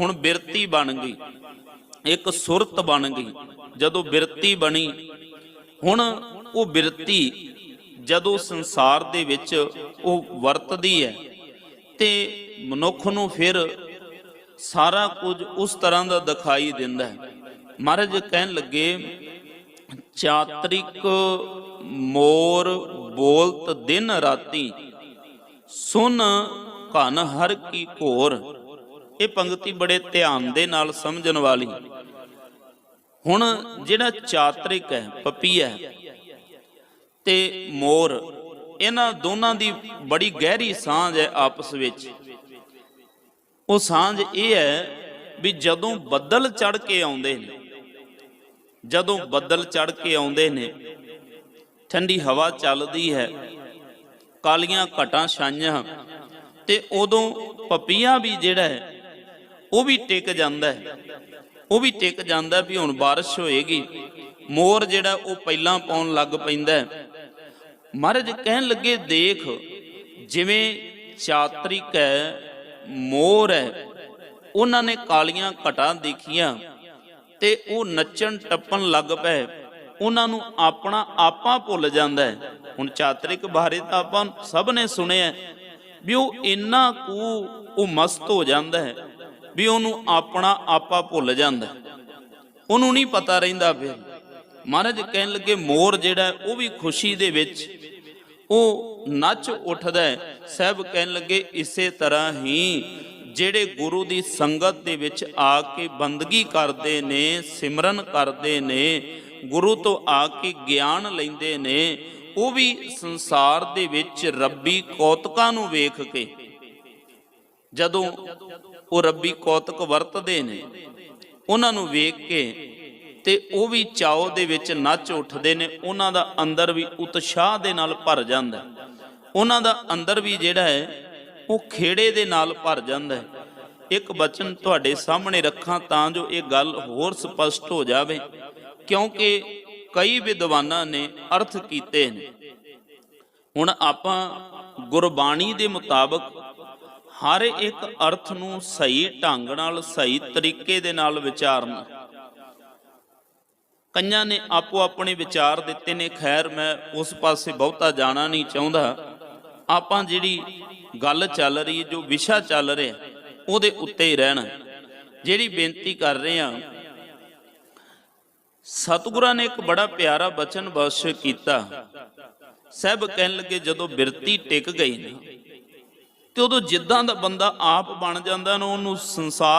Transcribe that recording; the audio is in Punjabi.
ਹੁਣ ਬਿਰਤੀ ਬਣ ਗਈ। ਇੱਕ ਸੁਰਤ ਬਣ ਗਈ। ਜਦੋਂ ਬਿਰਤੀ ਬਣੀ, ਹੁਣ ਉਹ ਬਿਰਤੀ ਜਦੋਂ ਸੰਸਾਰ ਦੇ ਵਿੱਚ ਉਹ ਵਰਤਦੀ ਹੈ ਤੇ ਮਨੁੱਖ ਨੂੰ ਫਿਰ ਸਾਰਾ ਕੁਝ ਉਸ ਤਰ੍ਹਾਂ ਦਾ ਦਿਖਾਈ ਦਿੰਦਾ ਹੈ। ਮਹਾਰਾਜ ਕਹਿਣ ਲੱਗੇ, ਚਾਤਰਿਕ ਮੋਰ ਬੋਲਤ ਦਿਨ ਰਾਤੀ ਸੁਨ ਘਨ ਹਰ ਕੀ ਘੋਰ। ਇਹ ਪੰਕਤੀ ਬੜੇ ਧਿਆਨ ਦੇ ਨਾਲ ਸਮਝਣ ਵਾਲੀ। ਹੁਣ ਜਿਹੜਾ ਚਾਤਰਿਕ ਹੈ, ਪਪੀ ਹੈ ਤੇ ਮੋਰ, ਇਹਨਾਂ ਦੋਨਾਂ ਦੀ ਬੜੀ ਗਹਿਰੀ ਸਾਂਝ ਹੈ ਆਪਸ ਵਿੱਚ। ਉਹ ਸਾਂਝ ਇਹ ਹੈ ਵੀ ਜਦੋਂ ਬੱਦਲ ਚੜ ਕੇ ਆਉਂਦੇ ਨੇ, ਜਦੋਂ ਬੱਦਲ ਚੜ ਕੇ ਆਉਂਦੇ ਨੇ, ਠੰਡੀ ਹਵਾ ਚੱਲਦੀ ਹੈ, ਕਾਲੀਆਂ ਘਟਾਂ ਛਾਈਆਂ, ਤੇ ਉਦੋਂ ਪਪੀਆ ਵੀ ਜਿਹੜਾ ਹੈ ਉਹ ਵੀ ਟਿਕ ਜਾਂਦਾ ਹੈ। ਉਹ ਵੀ ਟਿਕ ਜਾਂਦਾ ਵੀ ਹੁਣ ਬਾਰਿਸ਼ ਹੋਏਗੀ। ਮੋਰ ਜਿਹੜਾ ਉਹ ਪਹਿਲਾਂ ਪਾਉਣ ਲੱਗ ਪੈਂਦਾ ਮਹਾਰਾਜ ਕਹਿਣ ਲੱਗੇ, ਦੇਖ, ਜਿਵੇਂ ਚਾਤਰਿਕ ਹੈ, ਮੋਰ ਹੈ, ਉਹਨਾਂ ਨੇ ਕਾਲੀਆਂ ਘਟਾਂ ਦੇਖੀਆਂ ਤੇ ਉਹ ਨੱਚਣ ਟੱਪਣ ਲੱਗ ਪਏ। ਉਹਨਾਂ ਨੂੰ ਆਪਣਾ ਆਪਾ ਭੁੱਲ ਜਾਂਦਾ ਹੈ। ਹੁਣ ਚਾਤਰਿਕ ਬਾਰੇ ਤਾਂ ਆਪਾਂ ਸਭ ਨੇ ਸੁਣਿਆ ਵੀ ਉਹ ਇੰਨਾ ਕੂ ਉਹ ਮਸਤ ਹੋ ਜਾਂਦਾ ਹੈ। ਵੀ ਉਹਨੂੰ ਆਪਣਾ ਆਪਾ ਭੁੱਲ ਜਾਂਦਾ। ਉਹਨੂੰ ਨਹੀਂ ਪਤਾ ਰਹਿੰਦਾ ਫਿਰ। ਮਹਾਰਾਜ ਕਹਿਣ ਲੱਗੇ, ਮੋਰ ਜਿਹੜਾ ਉਹ ਵੀ ਖੁਸ਼ੀ ਦੇ ਵਿੱਚ, ਉਹ ਨੱਚ ਉੱਠਦਾ ਹੈ। ਸਹਿਬ ਕਹਿਣ ਲੱਗੇ, ਇਸੇ ਤਰ੍ਹਾਂ ਹੀ ਜਿਹੜੇ ਗੁਰੂ ਦੀ ਸੰਗਤ ਦੇ ਵਿੱਚ ਆ ਕੇ ਬੰਦਗੀ ਕਰਦੇ ਨੇ, ਸਿਮਰਨ ਕਰਦੇ ਨੇ, ਗੁਰੂ ਤੋਂ ਆ ਕੇ ਗਿਆਨ ਲੈਂਦੇ ਨੇ, ਉਹ ਵੀ ਸੰਸਾਰ ਦੇ ਵਿੱਚ ਰੱਬੀ ਕੌਤਕਾਂ ਨੂੰ ਵੇਖ ਕੇ ਜਦੋਂ ਉਹ ਰੱਬੀ ਕੌਤਕ ਵਰਤਦੇ ਨੇ, ਉਹਨਾਂ ਨੂੰ ਵੇਖ ਕੇ ਤੇ ਉਹ ਵੀ ਚਾਉ ਦੇ ਵਿੱਚ ਨੱਚ ਉੱਠਦੇ ਨੇ, ਉਹਨਾਂ ਦਾ ਅੰਦਰ ਵੀ ਉਤਸ਼ਾਹ ਦੇ ਨਾਲ ਭਰ ਜਾਂਦਾ ਉਹਨਾਂ ਦਾ ਅੰਦਰ ਵੀ ਜਿਹੜਾ ਹੈ, ਉਹ ਖੇੜੇ ਦੇ ਨਾਲ ਭਰ ਜਾਂਦਾ ਹੈ। ਇੱਕ ਬਚਨ ਤੁਹਾਡੇ ਸਾਹਮਣੇ ਰੱਖਾਂ ਤਾਂ ਜੋ ਇਹ ਗੱਲ ਹੋਰ ਸਪਸ਼ਟ ਹੋ ਜਾਵੇ, ਕਿਉਂਕਿ ਕਈ ਵਿਦਵਾਨਾਂ ਨੇ ਅਰਥ ਕੀਤੇ ਨੇ। ਹੁਣ ਆਪਾਂ ਗੁਰਬਾਣੀ ਦੇ ਮੁਤਾਬਕ ਹਰ ਇੱਕ ਅਰਥ ਨੂੰ ਸਹੀ ਢੰਗ ਨਾਲ, ਸਹੀ ਤਰੀਕੇ ਦੇ ਨਾਲ ਵਿਚਾਰਨਾ। ਕਈਆਂ ਨੇ ਆਪੋ ਆਪਣੇ ਵਿਚਾਰ ਦਿੱਤੇ ਨੇ, ਖੈਰ ਮੈਂ ਉਸ ਪਾਸੇ ਬਹੁਤਾ ਜਾਣਾ ਨਹੀਂ ਚਾਹੁੰਦਾ। ਆਪਾਂ ਜਿਹੜੀ ਗੱਲ ਚੱਲ ਰਹੀ ਜੋ ਵਿਸ਼ਾ ਚੱਲ ਰਿਹਾ, ਉਹਦੇ ਉੱਤੇ ਹੀ ਰਹਿਣਾ। ਜਿਹੜੀ ਬੇਨਤੀ ਕਰ ਰਹੇ ਆ ਸਤਿਗੁਰਾਂ ਨੇ ਇੱਕ ਬੜਾ ਪਿਆਰਾ ਬਚਨ ਬਖਸ਼ ਕੀਤਾ। ਸਹਿਬ ਕਹਿਣ ਲੱਗੇ, ਜਦੋਂ ਬਿਰਤੀ ਟਿਕ ਗਈ ਨਾ ਤੇ ਉਦੋਂ ਜਿੱਦਾਂ ਦਾ ਬੰਦਾ ਆਪ ਬਣ ਜਾਂਦਾ ਨਾ ਉਹਨੂੰ ਸੰਸਾਰ